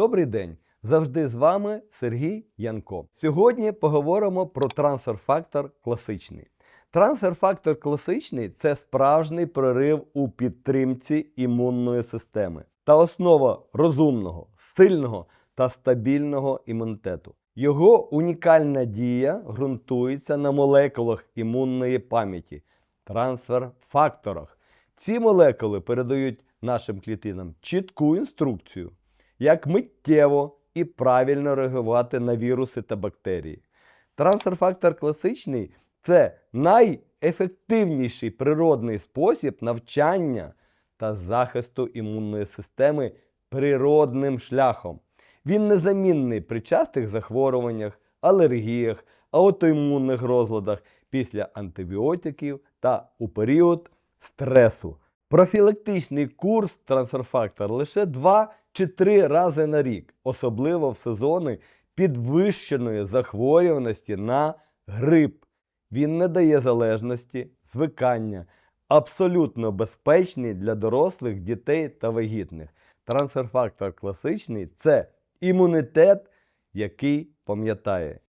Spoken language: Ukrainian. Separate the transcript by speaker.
Speaker 1: Добрий день! Завжди з вами Сергій Янко. Сьогодні поговоримо про трансфер-фактор класичний. Трансфер-фактор класичний це справжній прорив у підтримці імунної системи та основа розумного, сильного та стабільного імунітету. Його унікальна дія ґрунтується на молекулах імунної пам'яті, трансфер-факторах. Ці молекули передають нашим клітинам чітку інструкцію, як миттєво і правильно реагувати на віруси та бактерії. Трансфер-фактор класичний це найефективніший природний спосіб навчання та захисту імунної системи природним шляхом. Він незамінний при частих захворюваннях, алергіях, аутоімунних розладах після антибіотиків та у період стресу. Профілактичний курс трансфер-фактор лише 2 чи 3 рази на рік, особливо в сезони підвищеної захворюваності на грип. Він не дає залежності, звикання, абсолютно безпечний для дорослих, дітей та вагітних. Трансфер-фактор класичний це імунітет, який пам'ятає.